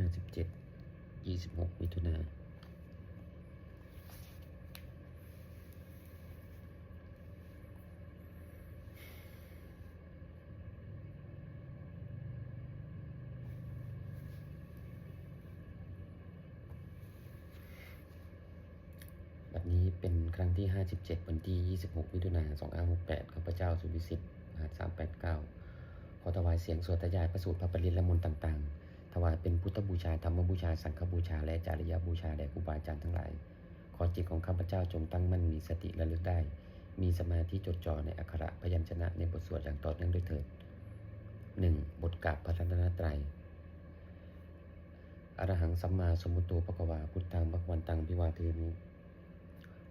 ห้าสิบเจ็ดยี่สิบหกมิถุนาบัดนี้เป็นครั้งที่ 57 วันที่ 26 มิถุนายน2568ข้าพเจ้าสุวิสิทธิ์รหัส389ขอถวายเสียงสวดทยายพระสูตรพระปริตและมนต์ต่าง ๆ ถวายเป็นพุทธบูชาธรรมบูชา สังฆบูชา และจริยบูชาแด่ครูบาอาจารย์ทั้งหลาย ขอจิตของข้าพเจ้าจงตั้งมั่นมีสติระลึกได้ มีสมาธิจดจ่อในอักขระพยัญชนะในบทสวดอย่างต่อเนื่องด้วยเถิด 1. บทกาบพระรัตนตรัยอรหังสัมมาสมุตโตปะวาพุทธังพระวันตังพิวาเทมิ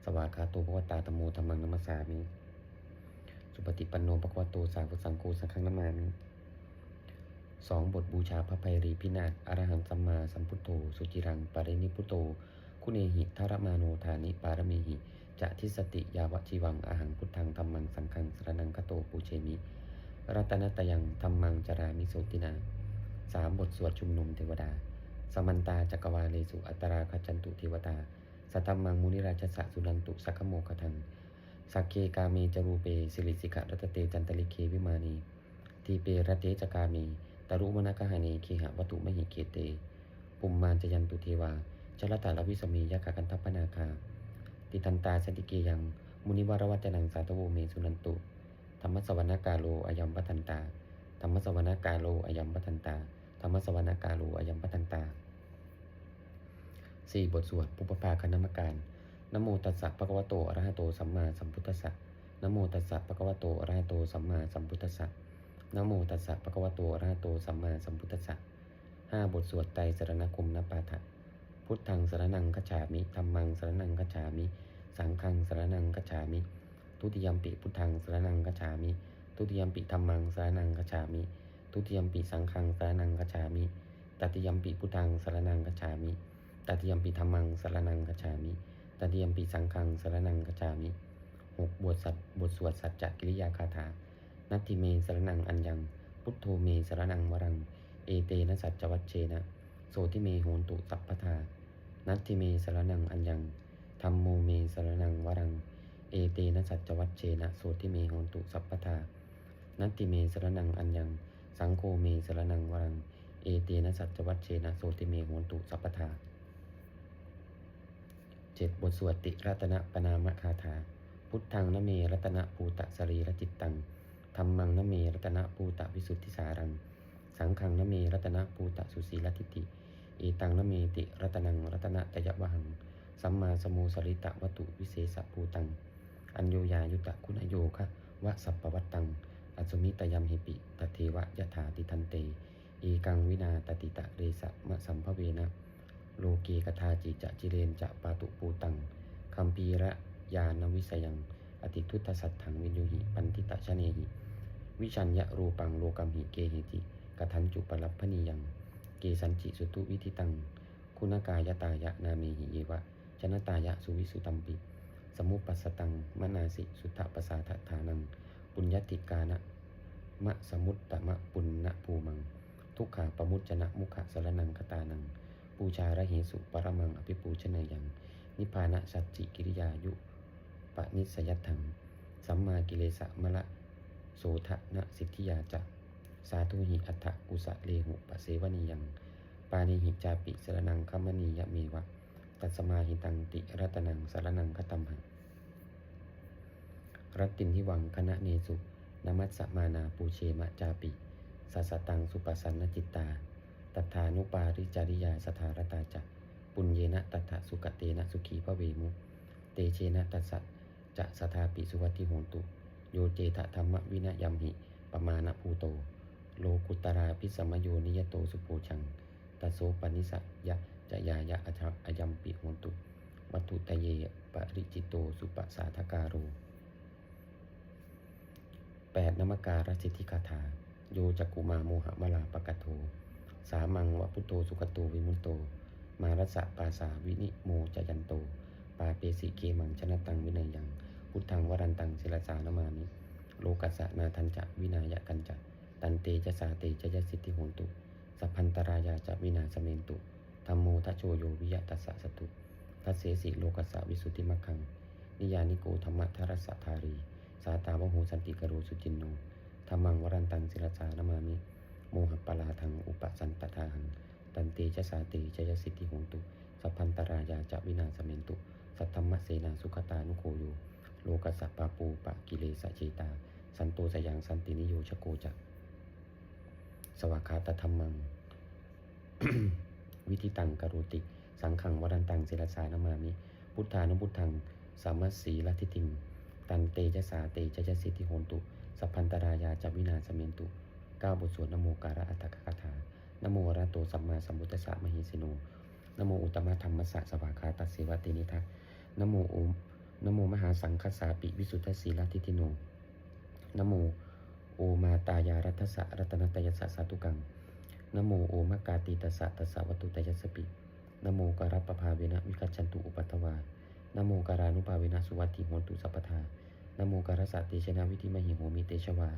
สวากขาโตภควตาธรรมโมธรรมังนัมสสามิสุปฏิปันโนภควโตสาวกสังโฆสังฆนามามิ สองบทบูชาพระไพรีพินาศอรหังสัมมาสัมพุทโธ สุจิรังปารินิพุโธคุณเอหิทารมาโนธานิปารมีหิ จะทิสติยาวชีวังอาหังพุทธังธรรมังสังฆังสรนังคโตปูเชมิ รัตนตยังธรรมังจรามิโสตินาสามบทสวดชุมนุมเทวดา สมันตาจักรวาเลสุอัตตราคจันตุเทวตา สัทธมมังมุนิราชสะสุนันตุสักขโมคทังสักเคกาเมจรูเปสิริสิกะรัตเตจันตลิเควิมานีทีเปรตเตจกาเม ตรุมนกหาเนเคหะวัตุมหิเกเต ปุมมานจยันตุเทวาชลตาลวิสมียะกะกันทัปปนาคา ติทันตาสติเกยัง มุนิวารวัจนังสาตโวเมสุนันตุ ธรรมสวรรกาโลอายัมปัทันตา ธรรมสวรรกาโลอายัมปัทันตา ธรรมสวรรกาโลอายัมปัทันตาสี่บทสวดปุปภาคณมการนโมตัสสะภะคะวะโตอะระหะโตสัมมาสัมพุทธัสสะนโมตัสสะภะคะวะโตอะระหะโตสัมมาสัมพุทธัสสะ นะโมตัสสะภะคะวะโตอะระหะโตสัมมาสัมพุทธัสสะห้าบทสวดไตรสรณคมนปาฐะพุทธังสรนังคัจฉามิธัมมังสรนังคัจฉามิ สังฆังสรนังคัจฉามิ ทุติยมปิพุทธังสรนังคัจฉามิ ทุติยมปิธัมมังสรนังคัจฉามิ ทุติยมปิสังฆังสรนังคัจฉามิตติยมปิพุทธังสรนังคัจฉามิตติยมปิธรรมังสรนังกัจฉามิตติยมปิสังฆังสรนังกัจฉามิหกบทสัตบทสวดสัจจกิริยาคาถา นัตติเมสรนังอัญญัง พุทโธเมสรนังวรัง เอเตนะสัจจวัชเชนะ โสติเมโหนตุสัพพทา นัตติเมสรนังอัญญังธรรมโมเมสรนังวรัง เอเตนะสัจจวัชเชนะ โสติเมโหนตุสัพพทา นัตติเมสรนังอัญญัง สังโฆเมสรนังวรัง เอเตนะสัจจวัชเชนะ โสติเมโหนตุสัพพทาเจ็ดบทสวดติรัตนปนามคาถา พุทธังนเมรัตนภูตะสรีรจิตตัง รรมังนเมรัตนภูตะวิสุทธิสารัง สังฆังนเมรัตนภูตะสุสีลทิฏฐิเอตังนเมติรัตนังรัตนตยวหัง สัมมาสมุสริตะวัตุวิเศษภูตัง อัญโยยายุตะคุณโยคะวะสัพปวัตตัง อสุมิตยัมหิปิตเทวะยะถาติทันเต เอกังวินาตติตะเรสะมะสัมภเวนะ โลเกกทาจิจะจิเรนจะปาตุปูตังคัมปีระยานวิสยัง อติทุตสัตถังวินยุหิ ปันทิตะชะเนหิ วิชัญญะรูปังโลกัมหิเกหิติกทันจุปรับพนียัง เกสันจิสุตุวิธิตัง คุณกายตายะนาเมหิเยวะชนะตายะสุวิสุตัมปิสมุปัสตังมนาสิสุทธปสาทฐานัง ปุญญติกานะมะสมุตตมะปุณณภูมัง ทุกขาปมุจจนะมุขะสรนังคตานัง ปูชาระเหสุปรมังอภิปูชนยัง นิพานะสัจจิกิริยายุปนิสยัตถัง สัมมากิเลสะมะละ โสทะนะสิทธิยาจะสาธุหิอัฏฐกุสะเลหุปะเสวนียัง ปานิหิจาปิสรนังคัมมณียะเมวะ ตัสมาหิตังติรัตนังสารนังคตัมหังรัตตินทิวังคณะเนสุนมัสสมานาปูเชมะจาปิสัสสตังสุปสันนจิตตา ตัทานุปาริจาริยาสถารตาจะปุญเยนะตัทธสุกเตนะสุขีพระเวมุ เตเชนะตัสสะจะสถาปิสุวัติโหตุ โยเจทะธรรมวินยัมหิปมาณภูโต โลกุตราพิสมโยนิยโตสุโพชังตโสปนิสยะจะยายะอจอยัมปิโหตุ วัตุตะเยปริจิตโตสุปสาทการโรแปดนมการสิทธิคาถา โยจักุมาโมหะมลาปะกะโท สามังวะพุโตสุขโตวิมุตโต มารัสสะปาสาวินิโมจยันโต ปาเปสิเกมังชนะตังวินัยยัง พุทธังวรันตังศิลสานามามิโลกัสสะนาทันจะวินายะกันจะตันเตจะสาเตจะยสิทธิโหนตุสัพพันตรายาจะวินาสเมนตุธรรมโมทัโชโยวิยะตัสสะสตุทัสเสสิโลกัสสะวิสุทธิมัคคัง นิยานิโกธรรมะทรัสสะธารี สาตาวโหสันติกโรสุจินโนธรรมังวรันตังศิลจานามามิโมหปลาทังอุปสันตทาหัง ตันเตชะสาเตชยสิทธิโหตุสัพพันตรายาจะวินาสเมนตุ สัทธรรมเสนาสุขตานุโคโย โลกัสสะปาปูปะกิเลสะเจตา สันโตสยังสันตินิโยชโกจักสวากขาตธรรมัง วิธิตังกโรติ สังขังวรันตังศิลสานามามิ พุทธานุพุทธังสัมมัสสีลัทธิติง ตันเตชะสาเตชะสิทธิโหนตุ สัพพันตรายาจวินาสเมนตุเก้าบทสวดนโมการะอัตถกถานโมระโตสัมมาสัมพุทธัสสะมหิสิโนนโมอุตตมะธรรมสสะสวากขาตัสเสวะเตนิทักนโมโอม นโมมหาสังคสาปิวิสุทธสีลทธิติโนนโมโอมาตายารัตสะรัตนตยสสะสาตุกังนโมโอมากาติตสะตสะวัตุตยัสปินโมการัปปภาเวนะวิกัจฉันตุอุปัตวานโมการานุภาเวนะสุวัตถิโหตุสัพพทานโมการสะเตชนะวิธิมหิโหมิเตชวา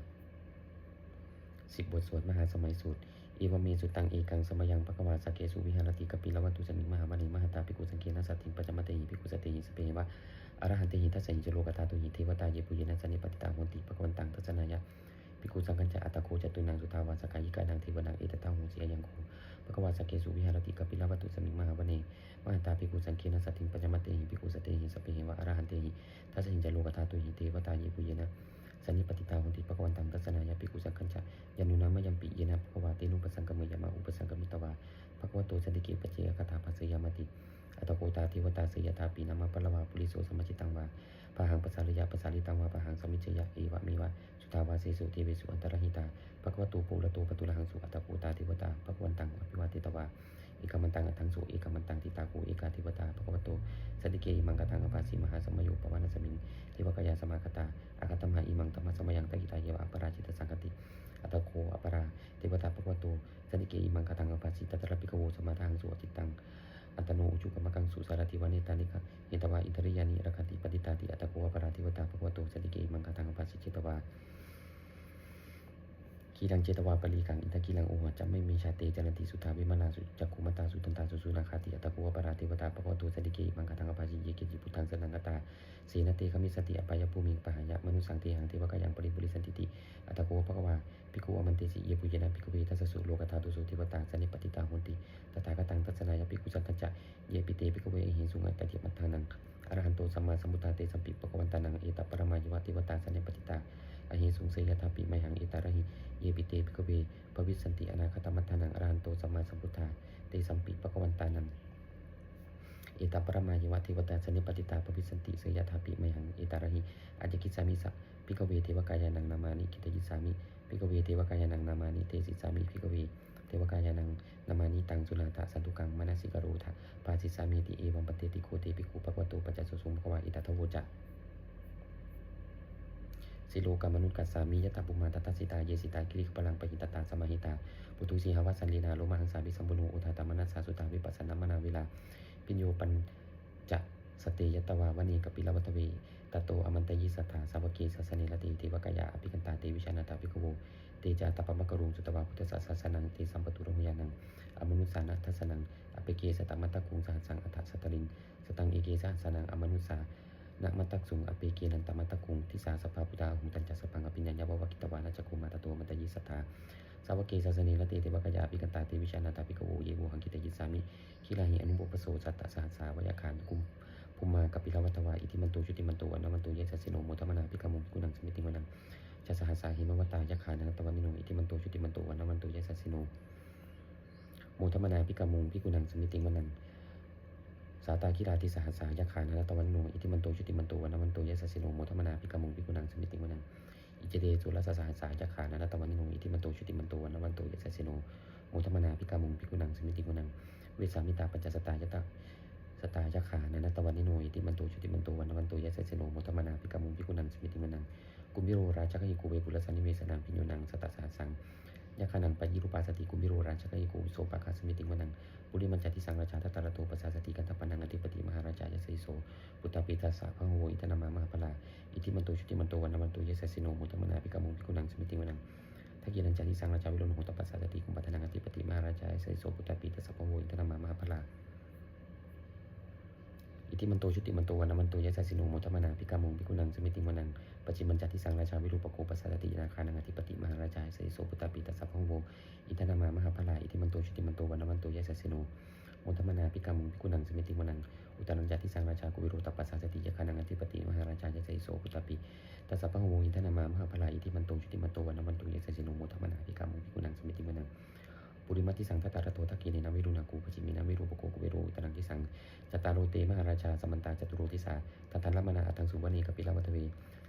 สิบบทสวดมหาสมัยสูตรเอวเมสุตังเอกังสมยังปะกวาสเกสุวิหารติกปิลวัตุสมิมหามณีมหาตาปิกุสังเกนะสัตถิงปัจจมเตหิปิกุสเตหิสเปหิวะ อรหันเตหิทัสสหิจโลกตาตุหิเทวตาเยปุเยนะสันิปติตาโหนติปะกวันตังทัศนายะภิกขุสังกัญจะอัตตโคจตุนังสุทาวาสกายิกานังเทวนังเอตตาหงเสียยังโคปะกวาสเกสุวิหารติกปิลวัตุสมิงมหาวเนมหาตาภิกขุสังเกนะสัตถิงปัจจมเตหิภิกขุสเตหิสเปหิวะอรหันเตหิทัสสหิจโลกตาตุหิเทวตาเยปุเยนะสันนิปติตาโหนติปะกวันตังทัศนายะภิกขุสังกัญจะยานุนามยัมปิเยนะปะกวาเตนุปสังกมยมาอุปสังกมิตวาภควโตสันติเกปเจยคาถาปัสยามติ อัตโกตาเทวตาสยตาปีนามาปะละวาปุริโสสมจิตังวาปะหังปัสสาริยะปัสสาริตังวาปะหังสมิจยะเอวะเมวะสุทาวาเสสุเทเวสุอันตรหิตาภควตูปูระตูปตุระหังสุอัตตะปูตาเทวตาภควันตังอภิวาเทตวาเอกมันตังอัตถังสุเอกมันตังทิตากูเอกาเทวตาภควโตสติเกอิมังกตังอภาสีมหาสมโยปวานสมิงเทวกายาสมาคตาอากตมหาอิมังธรรมสมยังตะกิตาเยวะอัปราจิตสังกติอัตโคอัปปราเทวตาภควโตสติเกอิมังกตังอภาสีตัตระปิกโวสมาทังสุอติตัง อัตโนอุจุกมกังสุสารติวานิตานิกะเอตวาอินทริยานิรคันติปฏิตาติอัตตโคอัปราเทวตาภควโตสติเกอิมังกตังอภาสีเจตวากีรังเจตวาปรีกังอินทกีรังโอหัจะไม่มีชาเตจันติสุทธาวิมานาสุจักขุมตาสุตันตาสุสุราคาติอัตตะโกวปราเทวตาปะกวตุสติเกมังคทังอภาจิเยเกจิพุทธังสนังกตาเสนเตขมิสติอปายภูมิปะหายะมนุสังเทหังเทวกายังปริปุริสันติติอัตตะโกวปะกวา ภิกขุอมันเตสิเยปุเยนะภิกขุเวทัสสุโลกธาตุสุเทวตาสนิปติตาโหนติตถาคตังทัศนายภิกขุสังกัจจะเยปิเตภิกขุเวเอหิสุงัตติมัทธานังอรหันโตสัมมาสัมพุทธาเตสัมปิปะกวันตานังเอตัปปรมายวะเทวตาสนิปติตาอหิสุงเสยถาปิไมหังเอตาระหิเยปิเตภิกขุเวภวิสันติอนาคตมัทธานังอรหันโตสัมมาสัมพุทธาเตสัมปิปะกวันตานังเอตาปรมายวะเทวตาสนิปติตาภวิสันติเสยถาปิไมหังเอตาระหิอาจกิสามิสะพิกเวเทวกายานังนามานิกิตยิสามิ พิกเวเทวกายานังนามานิเตสิสามิพิกเวเทวกายานังนามานิตังสุลาตะสันตุกังมนสิกโรธาปาสิสามิติเอวัมปเตติโคเตปิคูปะวโตปัจจสุสุมภวะอิตาทโวจะสิโลกามนุษย์กัสสามียตาปุมาตตาสิตาเยสิตากิริขพลังปหิตตาสมาหิตาปุตุสีหวัสันลีนาโลมาหังสาบิสัมปุโนอุทาตมนัสสาสุตาวิปัสสนามนาเวลา ปิญโยปัญจะสเตยตวาวณีกปิลวัตเว ตโตอมันตยิสัทธาสาวเกสัสเนลติเทวกายาอภิกันตาเตวิชานาตาภิกขโวเตจาตปมกรุงสุตวาพุทธศาสนังเตสัมปตุรมยานังอมนุสานัทสนังอเปเกสตมัตตคุงสหัสังอัฏฐสตลิงสตังเอเกสหัสนังอมนุสานะมัตตักสุงอเปเกนันตมัตตคุงทิสาสภาพุทธาหุงตันจัสปังอภิญญาววกิตวานาจักุมาตโตมันตยิสัทธาสาวเกสัสนลเตเทวกายาภิกันตาเตวิชานาตาภิกขโวเยโวหังกิตยิสามิคิลาหิอนุโมปโสสัตตสหัสสาวยาคานกุม ภูมากัปปิลวัตวาอิทิมันโตชุติมันตวันมันโตเยสสิโนโมทมนาพิกามุกุนังสมิติมนังจัสหัสสาหิมวตายะขานันตวันนิโนอิทิมันโตชุติมันตวันมันโตเยสสิโนโมทมนาพิกามุพิกุนังสมิติมนังสาตาคิราติสหัสสายะขานันตวันนิโนอิทิมันโตชุติมันตวันมันโตเยสสิโนโมทมนาพิกามุพิกุนังสมิติมนังอิจเดสุรสสหัสสายะขานันตวันนิโนอิทิมันโตชุติมันตวันมันโตเยสสิโนโมทมนาพิกามุพิกุนังสมิติมนังเวสามิตาปัญจสตายะตา สตายะขานันตวันนิโนอิติมันโตชุติมันโตวันนวันโตยะเสสโนโมทมนาพิกามุพิกุนังสมิติมนังกุมพิโรราชกยิกูเวปุรสันนิเวสนังพิญโยนังสตสาสังยะขานังปยิรุปาสติกุมพิโรราชกยิกูโสปะคาสมิติมนังปุริมันจติสังราชาตตระโตปัสสาสติกันตปันังอธิปติมหาราชายะเสโสปุตตปิตาสะพะโหอิตนามามหาพลาอิติมันโตชุติมันโตวันนวันโตยะเสสโนโมทมนาพิกามุพิกุนังสมิติมนังทักกินันจาทิสังราชาวิโรน์โหตปัสสะสติคุมปัฏนังอธิปติมหาราชายะเสโสปุตตะปีตสัพพะโวอินทนามามหาพลา อิติมันโตชุติมันโตวันมันโตยะสัสิโนโมทมนาภิกามุงภิกุนังสมิติมนังปัจจิมันจัติสังราชาวิรูปโกปัสสะตินาคานังอธิปติมหาราชาเสยโสปุตตปีตสัพพะโวอิทนามามหาพลาอิติมันโตชุติมันโตวันมันโตยะสัสิโนโมทมนาภิกามุงภิกุนังสมิติมนังอุตตันัญจติสังราชากุวิโรตปัสสะติยะคานังอธิปติมหาราชาเสยโสปุตตปีตสัพพะโวอิทนามามหาพลาอิติมันโตชุติมันโตวันมันโตยะสัสิโนโมทมนาภิกามุงภิกุนังสมิติมนัง ปุริมัติสังคตารโตทักกิเนนาวิรุณากูปจิมินาวิรูปโกกุเวโรอุตรังทิสังจตารโรเตมหาราชาสมันตาจตุโรทิสาทันทันละมนาอัตังสุวรรณีกปิลวัตเว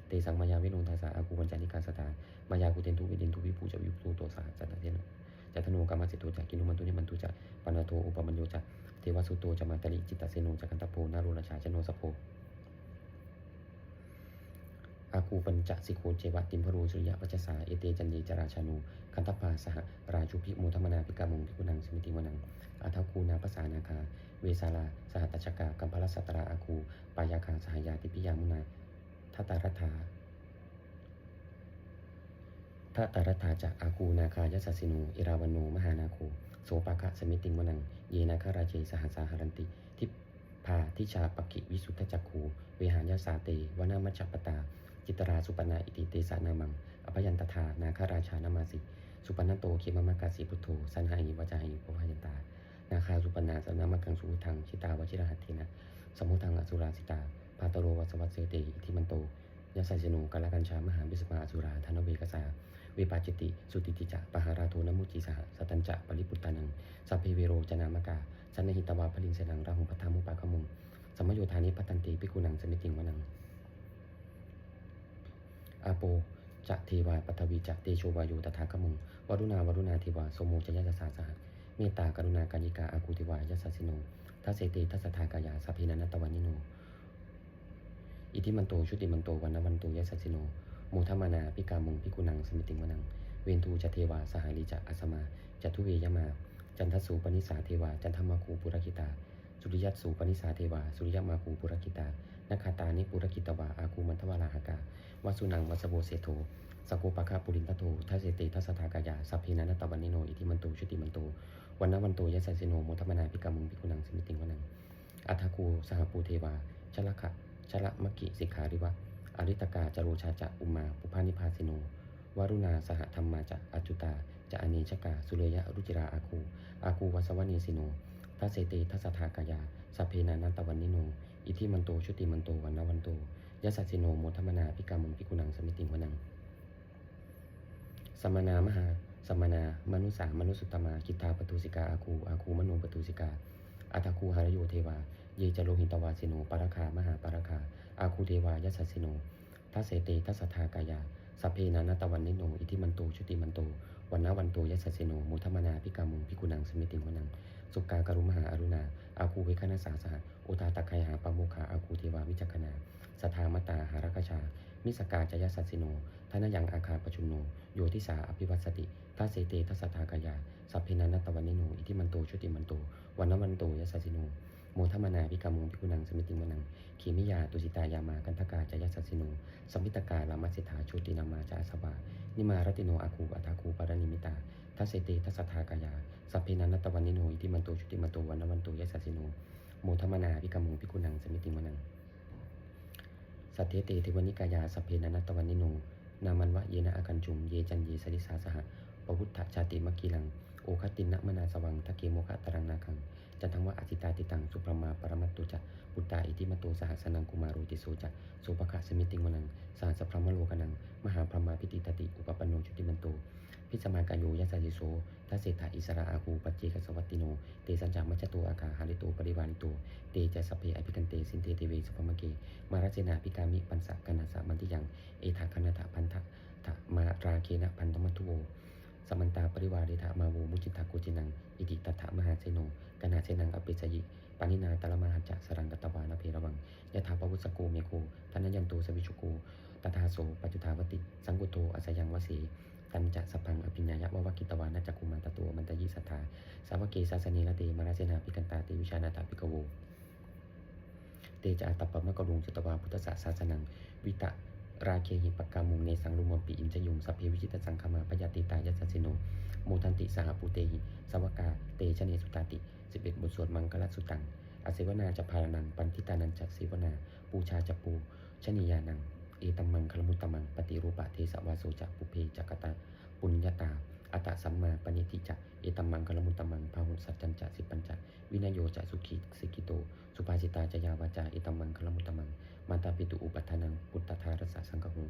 เตสังมายาวิโนทาสาอากูปัญจานิกาสตามายากุเตนทุวิเดนทุวิปูจวิปูโตสาจัตเทนจัตโนกรรมสิโตจักกินุมันตุนิมันตุจัปนาโทอุปมัญโยจัเทวสุโตจมาตลิจิตตเสโนจักันตโพนารุราชาชโนสโพ อากูปัญจสิโคเจวะติมพรูสุริยะวัจสาเอเตจันเยจราชานุคันตปาสหราชุพิโมทมนาภิกามุงภิกุนังสมิติวนังอาทาคูนาภาษานาคา เวสาลาสหัตชกากัมพลสัตราอาคูปายาคาสหายาติปิยามุนาทัตตารัฐาทตตารัฐาจากอาคูนาคายสัสสิโนอิราวันโนมหานาโคโสปาคะสมิติงวนัง เยนาคาราเจสหัสาหารันติทิพาทิชาปกิวิสุทธจักขูเวหายาสาเตวนามัชฌปตา จิตราสุปนาอิติเตสานามังอภยันตถานาคาราชานามาสิ สุปนันโตเคมมากาสีพุทโธสันหายิวจาหิปภยันตา นาคาสุปนาสนามกังสุทังชิตาวชิรหัตถินะสมุทังอสุราสิตาปาตโรวัสวัสเสเตอิทิมันโตยาสัจโนกาลกัญชามหาบิสมาอสุราธนเวกสาเวปาจิติ สุติติจะปหาราโทนมุจิสหสตัญจะปริปุตตานังสัพเพเวโรจนามกาสันนหิตวาพลิงเสนังราหุพัทธามุปาขมุงสมโยธานิพัตันติปิกุนังสมิติงวนัง อาโปจะเทวาปัทวีจะเตโชวายุตถาคมุงวรุณาวรุณาเทวาโสโมจะยะสสาสหะเมตตากรุณากาญิกาอากูเทวายะสัสสิโนทัสเสติทัสทากายาสัพเพนันตวันนิโน อิทิมันโตชุติมันโตวันนวันโตยะสัสสิโนโมทมานาปิกามุงปิกุนังสมิติงวนัง เวนทูจะเทวาสหาริจะอัสมาจะทุเวยมา จันทสูปนิสาเทวาจันทมคูปุรกิตา สุริยัตสูปนิสาเทวา สุริยมาคูปุรกิตานาคาตานิปุรกิตวา อาคูมันทวาราหกาวสุนังวัสโบเสโทสกุปะคาปุรินทโททัสเสติทัสสทากายาสัพเพนันตวันนิโน อิทิมันโตชุติมันโตวันนวันโตยะสัสสิโนโมทมนาภิกามุงภิกุนังสมิติงวนัง อัทคูสหปูเทวาชละขะชละมกิสิกขาริวะ อริตกาจโรชาจะอุมา ปุพานิพาสิโน วรุณาสหธรรมมาจะอจุตาจะอเนชกา สุเรยะรุจิราอาคู อาคูวัสวนีสิโน ทัสเสติทัสสทากายาสัพเพนานันตวันนิโน อิทิมันโตชุติมันโตวันนวันโตยสัสสิโนโมทมนาภิกามุงภิกุนังสมิติงวนังสมนามหาสมนามนุสามนุสุตตมากิตาปตุสิกาอาคูอาคูมโนปตุสิกาอัตคูหารโยเทวา เยจโลหิตวาสิโนปารคามหาปารคาอาคูเทวายสสสิโนทัสเสเตทัสทากายาสัพเพนานัตวันนิโน อิทิมันโตชุติมันโตวันนวันโตยสสสิโนมุทมนาพิกามุงพิกุนังสมิติงวนัง สุกากรุมหาอรุณา อาคูเวคณสาสหอุตาตะไคหาปะโมคาอาคูเทวาวิจักนาสทามตาหารกชา มิสกาจยสัสสิโนทนยังอาคาปชุมโน โยทิสาอภิวัตสติทัเสเตทัสสทากายา สัพเพนานัตวันนิโน อิทิมันโตชุติมันโต วันนวันโตยสสสิโน โมทมนาพิกามุงพิกุนังสมิติมนัง ขีมิยาตุสิตายามากันทกาจยสัสสิโนสมิตกาลามัสสิทธาชุตินามาจาสวานิมารติโนอาคูอัตาคูปารณิมิตา ทัสเตทัสสทากายา สัพเพนันตวันนิโนอิทิมันโตชุติมันโตวันนวันโตยะสัสิโนโมทมนาพิกามุงพิกุนังสมิติมนัง สัทเทเตเทวนิกายาสัพเพนันตวันนิโน นามันวะเยนะอากันจุม เยจันเยสริสาสหะปพุทธชาติมกีลัง โอคตินะมนาสวังทะเกโมคะตรังนาคัง จันทังวะอจิตาติตัง สุปรมาปรมัตตุจะปุตตาอิทิมโตสหัสนังกุมารุติโสจะโสภคะสมิติงวนังสหัสพรมโลกนัง มหาพรหมาพิติตติ อุปปันโนชุติมันโต พิสมากายโยยัสสิโสทัสเศธาอิสระอาคูปัจเจกสวัตติโน เตสัญจามัจจโตอาคาหาริโตปริวานิโต เตจะสเพอภิกันเตสินเตเทเวสุภมเก มาราเจนาพิกามิปันสะกนาสามันติยัง เอถาคณถาพันธะทะมาราเคนะพันธมัทุโวสมันตาปริวาริธามาโวมุจิตาโกจินัง อิติตถามหาเสโนกนาเสนังอเปสยิปานินาตละมหาจะสรังกตวานาเพระวังยะถาปวุสโกเมโกทนยันโตสวิชุโกตถาโสปัจจุทาวติ สังกุโตอัสยังวสี ตันจะสพังอภิญญายะววกิตวานาจักกุมาตตัวมันตยิสัทธาสาวกเกสาสเนละเตมาราเสนาพิกันตาเตวิชานาตาปิกโวเตจาตัปปะมะกรุงจตวาพุทธศาสนานัง วิตะราเคหิปกามุงเนสังลุมปีอินจยุงสัพเพวิจิตสังคมาปยาติตายัสสสิโนโมทันติสหปุเตหิสวกาเตชะเนสุตาติสิบเอ็ดบทสวดมังคลสุตังอเสวนาจะพารนังปันทิตานันจะเสวนา ปูชาจะปูชนียานัง เอตัมมังคลมุตตมังปฏิรูปะเทสวาโสจะปุเพจักตาปุญญาตาอัตตสัมมาปณิติจะเอตัมมังคลมุตตมังพาหุสัจจันจะสิปัญจะวินโยจะสุขีสิกิโต สุภาสิตาจยาวาจาเอตัมมังคลมุตตมังมาตาปิตุอุปัฏฐานังปุตตทารสสังฆหุ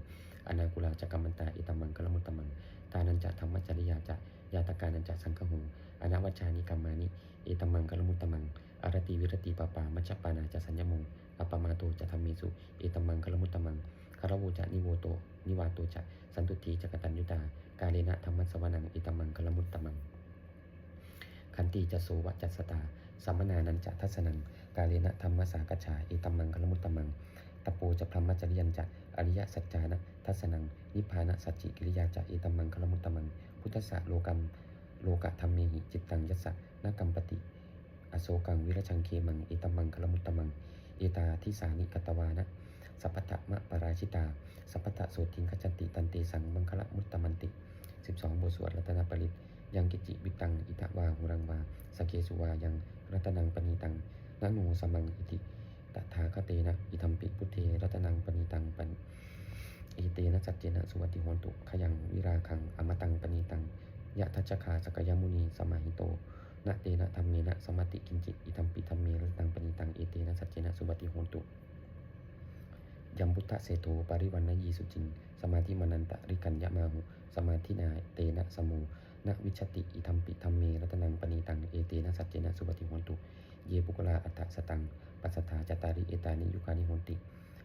อนาคุลาจักรมันตาเอตัมมังคลมุตตมังตานันจะธรรมจริยาจะยาตกานันจะสังฆหุอนาวัชานิกัมมานิเอตัมมังคลมุตตมังอารติวิรติปปามัชฌปานาจะสัญญมงอปมาโตจะธรรมีสุเอตัมมังคลมุตตมัง คารวูจะนิโวโต นิวาโตจะสันตุทีจักตัญญุตา กาเลนะธรรมสวนังอิตมังคลมุตตมัง ขันติจะโสวจัสตาสัมมนานันจะทัศนัง กาเลนะธรรมสากชาอิตมังคลมุตตมังตะโปจะพรหมจริยันจะอริยสัจจานะทัศนัง นิพพานะสัจจิกิริยาจะอิตมังคลมุตตมัง พุทธะโลกัมโลกะธรรมเมหิจิตตังยัสสะนกัมปติ อโศกังวิรชังเคมังอิตมังคลมุตตมังเอตาทิสานิกตวานะ สัพพะมะปราชิตา สัพพะโสติงขจันติตันเตสังมังคละมุตตมันติ 12 บทสวดรัตนปริตยังกิจิวิตัง อิทะวาหุรังวาสเกสุวายังรัตนังปณีตังนะโนสมังอิติตถาคเตนะ อิทัมปิพุทเทรัตนังปณีตังปันอิเตนะสัจเจนะสุวัติโหนตุขยังวิราคังอมตังปณีตังยะทัชคาสกยมุนีสมาหิโตนะเตนะธรรมเมนะสมติกินจิอิทัมปิธรรมเมรัตนังปณีตังเอเตนะสัจเจนะสุวัติโหนตุ ยมพุทธเสโทปริวันนยีสุจิน สมาธิมนันตริกัญญามาหุ สมาธินาเตนะสมูนวิชติอิทัมปิธรรมเมรัตนังปณีตังเอเตนะสัจเจนะสุปฏิโหนตุเยปุกลาอัตสตังปัสสถาจตาริเอตานิยุคานิโหนติ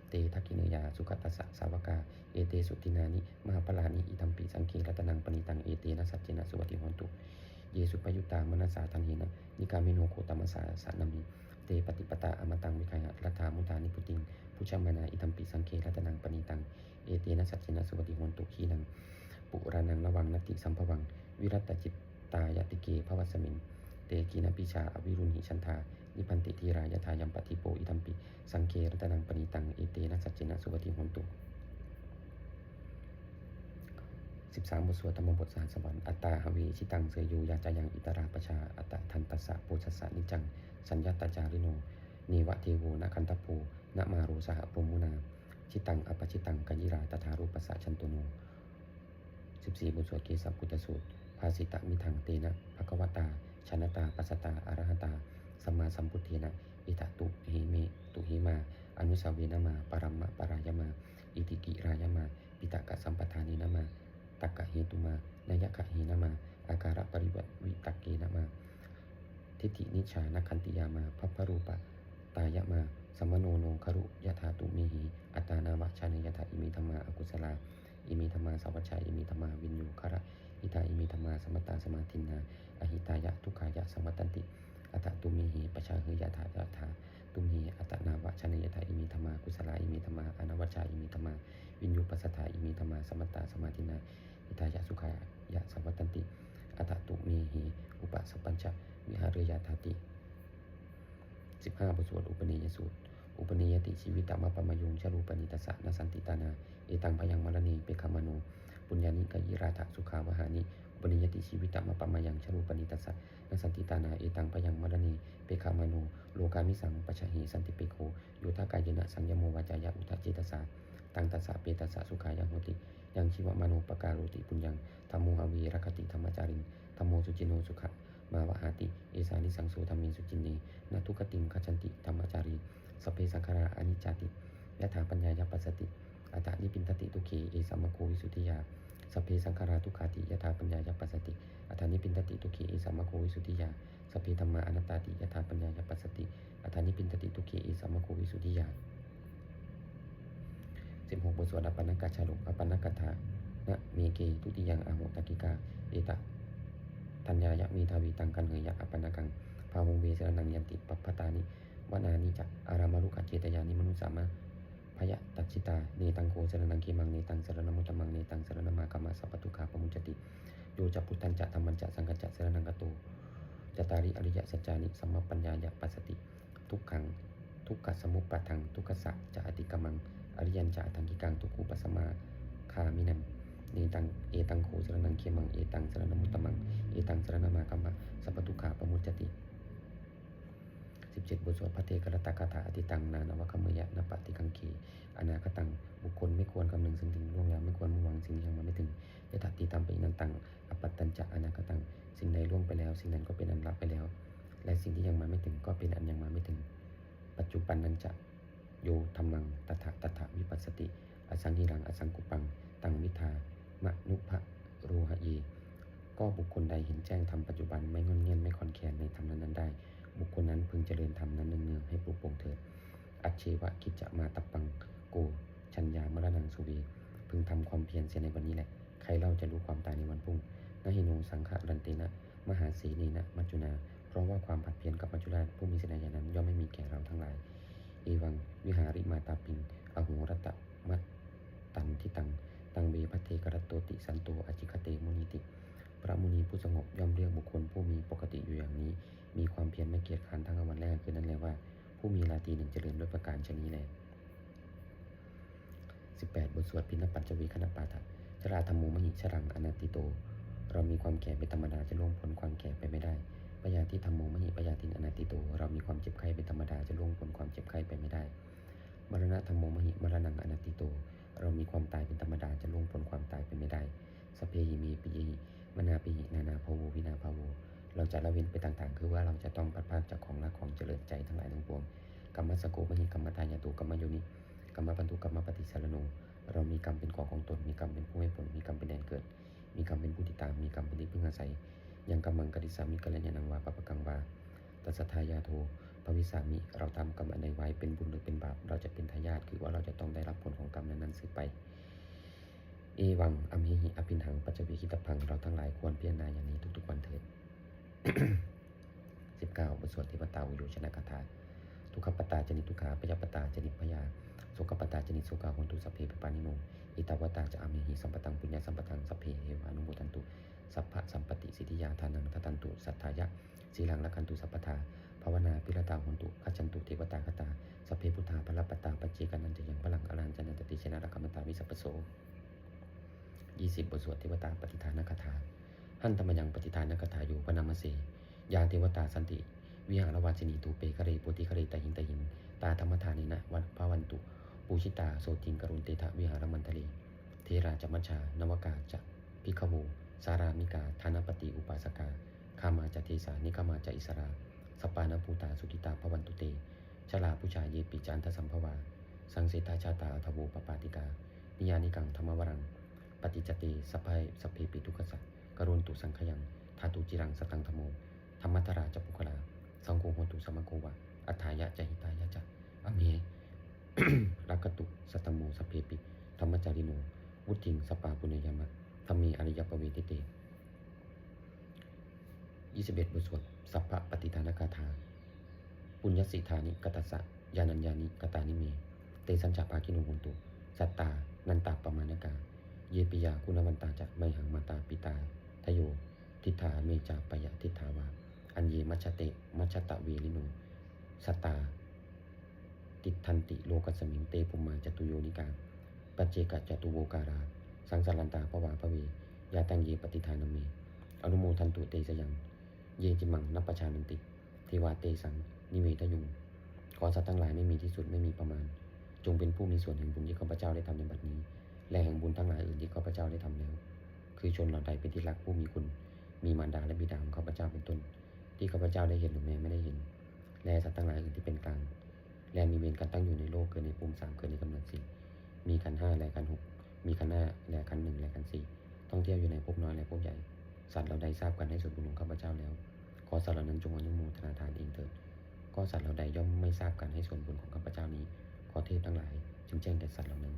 เตทักกินยาสุขตัสสะสาวกา เอเตสุตินานิมหาปลานิอิทัมปิสังเครัตนังปณีตังเอเตนะสัจเจนะสุปฏิโหนตุเยสุปยุตตามนัสสาทังหินะนิกามิโนโคตมัสสาสานามิเตปฏิปตาอมตังวิคายะรัฐามุตานิพุติง พุชมานาอิทัมปิสังเครัตนังปณีตัง เอเตนะสัจเจนะสุปฏิโหนตุขีนัง ปุรานังระวังนติสัมภวัง วิรัตจิตตายติเกภวัสมิงเตกีนปิชาอวิรุณหิชันธานิพันติทีรายทายัมปฏิโปอิทัมปิ สังเครัตนังปณีตัง เอเตนะสัจเจนะสุปฏิโหนตุ13บทสวดธรรมบทสหัสวรรค์อัตตาหวีชิตังเสยยูยาจายังอิตราประชาอัตตทันตัสสะโพชสสะนิจัง สัญญาตจาริโน นวะเทโวนะคันตโพนะมาโรสหพรมุนา ชิตังอปชิตังกัญญิราตถารูปัสสะชันตุโน14บทสวดเกสัพกุตสูตร ภาสิตะมิทังเตนะภควตาชนตาปัสตาอรหตาสัมมาสัมพุทเทนะ อิตตุหิเมตุหิมา อนุสาเวนะมา ปรัมมะปรายมา อิติกิรายมา ปิตกะสัมปทานินะมาตักกะเหตุมานายกะเหนะมา อาการะปริวัติวิตักเกนะมา ทิฏฐินิชานคันติยามาพัพรูปะ ตายะมาสมโนโนครุยะถาตุมิหิอัตานาวะชานยะถาอิมิธรรมาอกุศลาอิมิธรรมาสัพชาอิมิธรรมาวินยูคาระอิตาอิมิธรรมาสมตตาสมาธินาอหิตายะทุกขายะสมัตตันติอัตตตุมิหิปชาหืยะถายะถาตุมิหิอัตนาวะชานยะถาอิมิธรรมากุศลาอิมิธรรมาอนาวชาอิมิธรรมาวินยูปัสสถาอิมิธรรมาสมตตาสมาธินาอิตายะสุขายะสวัตตันติอัตตตุมิหิอุปสปปัญจวิหารยาธาติ 15บทสวดอุปนิยสูตร อุปนิยติชีวิตามะปมะยุงชรูปนิตสะนสันติตานา เอตังพยังมรณีเปคามโนปุญญานิกายิราถสุขาวหานิอุปนิยติชีวิตามะปมะยังชรูปนิตสะนสันติตานา เอตังพยังมรณีเปคามโนโลกามิสังปชหิสันติเปโคโยทากายนะสังยโมวาจายะอุทาเจตสาตังตัสสะเปตัสสะสุขายะโหติยังชีวมโนปการุติปุญญังธรรมโมหวีรคติธรรมจารินธรรมโมสุจิโนสุขะ มาวหาติ เอสานิสังโสธรรมีสุจินนีนาทุกติมขจันติธรรมจารีสเพสังขาราอนิจจติยะถาปัญญายปัสสติอัตตานิปินทติทุขีเอสัมมโควิสุทธิยาสเพสังขาราทุกขาติยะถาปัญญายปัสสติอัตตานิปินทติทุขีเอสัมมโควิสุทธิยาสเพธรรมาอนัตตาติยะถาปัญญายปัสสติอัตตานิปินทติทุขีเอสัมมโควิสุทธิยา16บทสวดอปันนกัจฉาลุอปันนกัตถานะเมเกทุติยังอาโหตกิกาเอตะ ทัญญายะมีทาวีตังกันเหยยะอปันกังภาวงเวสรนังยันติปัปปตานิวนานิจักอารามารุขเจตยานิมนุสามะพยะตัจิตาเนตังโกสรนังเคมังเนตังสรณมุตมังเนตังสรณมากามาสัพพทุขาปมุจติโยจัพุทันจะธรรมันจะสังกัจจะสรนังกโตจตาริอริยสัจจานิสัมมปัญญายะปัสสติ ทุกขัง ทุกขสมุปปะทัง ทุกขสะจะอติกมัง อริยันจะอัตถังกิกังทุกขูปัสสมาคามินัง นีตัง เอตังโขสรนังเขมัง เอตังสรณมุตตมัง เอตังสรณมากัมมะสัพพทุขาปมุจจติ17บทสวดพระเทกรตากถาอติตังนานวคัมยะนปฏิกังคีอนาคตัง บุคคลไม่ควรคำนึงสิ่งถึงล่วงแล้วไม่ควรมุ่งหวังสิ่งยังมาไม่ถึงยถาติตามไปนันตัง อปัตตัญจะอนาคตัง สิ่งใดล่วงไปแล้ว สิ่งนั้นก็เป็นอันลับไปแล้ว และสิ่งที่ยังมาไม่ถึงก็เป็นอันยังมาไม่ถึง ปัจจุบันนันจะโยธรรมังตถาตถาวิปัสสติ อสังหิรังอสังกุปัง ตังวิทา มนุภะโรหะเย ก็บุคคลใดเห็นแจ้งธรรมปัจจุบันไม่งอนเงียนไม่คอนแคนในธรรมนั้นๆได้ บุคคลนั้นพึงเจริญธรรมนั้นเนืองๆให้ปลุกปลงเถิด อัจเชวะกิจจะมาตับปังโก ชัญญามรณังสุวีพึงทำความเพียรเสียในวันนี้แหละ ใครเล่าจะรู้ความตายในวันพรุ่งนหิโนสังขะรันเตนะ มหาสีนีนะ มัจจุนา เพราะว่าความผัดเพี้ยนกับมัจจุราชผู้มีเสนาญานั้นย่อมไม่มีแก่เราทั้งหลาย เอวังวิหาริมาตาปิงอโหรตะมัตตันทิตัง ตังเวพเทกรตโตติสันโตอจิคเตมุนิติ พระมุนีผู้สงบย่อมเรียกบุคคลผู้มีปกติอยู่อย่างนี้ มีความเพียรไม่เกียจคร้านทั้งวันแรกคือนั้นแหละว่า ผู้มีราตรีหนึ่งเจริญด้วยประการชนี้แล18 บทสวดพินปัจจวีคณปาฐะชราธรรมโมมหิชรังอนัตติโต เรามีความแก่เป็นธรรมดาจะล่วงพ้นความแก่ไปไม่ได้ปยาที่ธรรมโมมหิปยาตินอนัตติโต เรามีความเจ็บไข้เป็นธรรมดาจะล่วงพ้นความเจ็บไข้ไปไม่ได้ มรณะธรรมโมมหิมรณังอนัตติโต เรามีความตายเป็นธรรมดาจะล่วงพ้นความตายไปไม่ได้สเพหิมีปิยิมนาปิหินานาภโววินาภโวเราจะละเว้นไปต่างๆ คือว่าเราจะต้องพัดพรากจากของรักของเจริญใจทั้งหลายทั้งปวงกรรมสโกมหิกรรมตายาตุกรรมโยนิกรรมปันตุกรรมปฏิสารโนเรามีกรรมเป็นของของตน มีกรรมเป็นผู้ให้ผล มีกรรมเป็นแดนเกิด มีกรรมเป็นผู้ติดตาม มีกรรมเป็นที่พึ่งอาศัย ยังกรรมังกดิสามิกัลยาณังวาปปะกังวาตัสทายาโท ภวิสามิเราทำกรรมอันใดไว้เป็นบุญหรือเป็นบาป เราจะเป็นทายาทคือว่าเราจะต้องได้รับผลของกรรมนั้นๆสืบไป เอวังอมหิหิอภินหังปัจจวิคิตพัง เราทั้งหลายควรพิจารณาอย่างนี้ทุกๆวันเถิด19บทสวดเทวตาวิโยชนะคาถาทุกขปตาจนิทุกขาปยปตาจนิพยาโสกปตาจนิโสกาหุนตุสัพเพปปานิโนอิตาวตาจะอามิหิสัมปตังปุญญาสัมปตังสัพเพเอวานุโมทันตุสัพพะสัมปติสิทธิยาทานังทัตันตุสัทธายะสีลังละคันตุสัพพทาาวนาปิรตาหุนตุขจันตุเทวตาคตาสเพพุทธาพระปตาปัจเจกันันจะยังพลังอรันจันตติชนะรักขมตาวิสัพโสยี่สิบบทสวดเทวตาปฏิทานคาถาหันธรรมยังปฏิทานคาถาอยู่ปนามเสยาเทวตาสันติวิหารวาสินีตูเปกเรปุติกเรตหินตหิน ตาธรรมทานินะวัดพระวันตุ ปูชิตาโสติงกรุณเตทะวิหารมันทลีเทราจมัชชานวกาจะพิขโวสารามิกาธานปฏิอุปาสกาคามาจะเทสานิกามาจะอิสรา สปานภูตาสุติตาพวันตุเต ชลาผู้ชายเยปิจันทสัมภวา สังเสตาชาตาทวูปปาติกา นิยานิกังธรรมวรัง ปฏิจติสภายสเพปิทุกขสัตกรุณตุสังขยังทาตุจิรังสตังธโม ธรรมัตราจปุคลา สังโฆโหตุสมโกวะ อัฏฐายะจหิตายะจะอเมรักกตุสัตโมสเพปิ ธรรมจาริโน วุติงสปาปุเนยมะธรรมีอริยปเวติเต 21 บทสวดสัพพะปฏิทานคาถา ปุญญสิทานิกตัสสะยานัญญานิกตานิเม เตสัญจปากิโนหุนตุ สัตตา นันตาปมาณกา เยปิยาคุณวันตาจะไมหังมาตาปิตา ทโย ทิฏฐาเมจาปยะทิฏฐาวา อันเยมัชเต มัชตะเวลิโนสตตา ติทันติโลกัสมิงเตปุมมาจตุโยนิกาปัจเจกจตุโวการา สังสารันตาภวาภเวยาตังเยปฏิทานเม อนุโมทันตุเตสยัง เยจิมังนับปปชานันติเทวาเตสัง นิเวทยุง ขอสัตว์ทั้งหลายไม่มีที่สุดไม่มีประมาณ จงเป็นผู้มีส่วนแห่งบุญที่ข้าพเจ้าได้ทำในบัดนี้ และแห่งบุญทั้งหลายอื่นที่ข้าพเจ้าได้ทำแล้ว คือชนเหล่าใดเป็นที่รักผู้มีคุณ มีมารดาและบิดาของข้าพเจ้าเป็นต้น ที่ข้าพเจ้าได้เห็นหรือแม้ไม่ได้เห็น และสัตว์ทั้งหลายอื่นที่เป็นกลาง และมีเวรกันตั้งอยู่ในโลกเกิดในภูมิสามเกิดในกำเนิดสี่มีกันห้าและกันหกมีกันห้าและกันหนึ่งและกันสี่ท่องเที่ยวอยู่ในภพน้อยและภพใหญ่ สัตว์เราใดทราบกันให้ส่วนบุญของข้าพเจ้าแล้ว ขอสัตว์เหล่านั้นจงอนุโมทนาทานเองเถิดก็สัตว์เหล่าใดย่อมไม่ทราบกันให้ส่วนบุญของข้าพเจ้านี้ ขอเทพทั้งหลายจึงแจ้งแก่สัตว์เหล่านั้น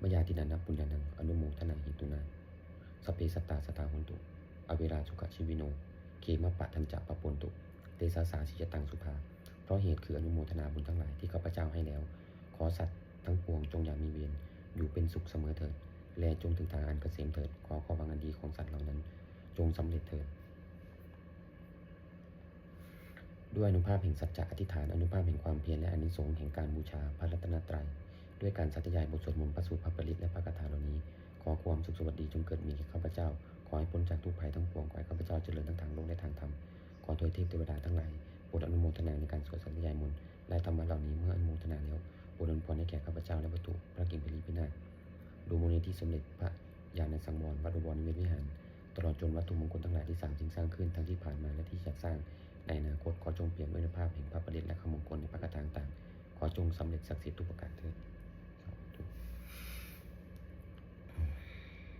มยาตินันนปุญญานังอนุโมทนาหิตุนาสเพสตาสตาหุนตุอเวราสุขชีวิโน เคมะปะทันจะปะปนตุ เตสาสาสิจตังสุภา เพราะเหตุคืออนุโมทนาบุญทั้งหลายที่ข้าพเจ้าให้แล้ว ขอสัตว์ทั้งปวงจงอย่ามีเวรอยู่เป็นสุขเสมอเถิด และจงถึงทางอันเกษมเถิด ขอความหวังอันดีของสัตว์เหล่านั้น จงสำเร็จเถิด ด้วยอนุภาพแห่งสัจจะอธิษฐานอนุภาพแห่งความเพียรและอนิสงส์แห่งการบูชาพระรัตนตรัย ด้วยการสัตยายบทสวดมนต์พระสูตรพระปริตและพระคาถาเหล่านี้ ขอความสุขสวัสดีจงเกิดมีแก่ข้าพเจ้า ขอให้พ้นจากทุกภัยทั้งปวง ขอให้ข้าพเจ้าเจริญทั้งทางโลกและทางธรรม ขอโดยเทพเทวดาทั้งหลายโปรดอนุโมทนาในการสวดสัตยายมนต์และธรรมะเหล่านี้เมื่ออนุโมทนาแล้วโปรดอวยพรให้แก่ข้าพเจ้าและวัตถุพระกิ่งเพลีพินาศ ดูมูลนิธิสมเด็จพระญาณสังวรวัดอุบลนิเวศวิหาร ตลอดจนวัตถุมงคลทั้งหลายที่สามจึงสร้างขึ้นทั้งที่ผ่านมาและที่จะสร้างในอนาคตขอจงเปลี่ยนด้วยนภาพแห่งพระประเดชและคำมงคลในพระคาถาต่างขอจงสำเร็จศักดิ์สิทธิ์ทุกประการเถิด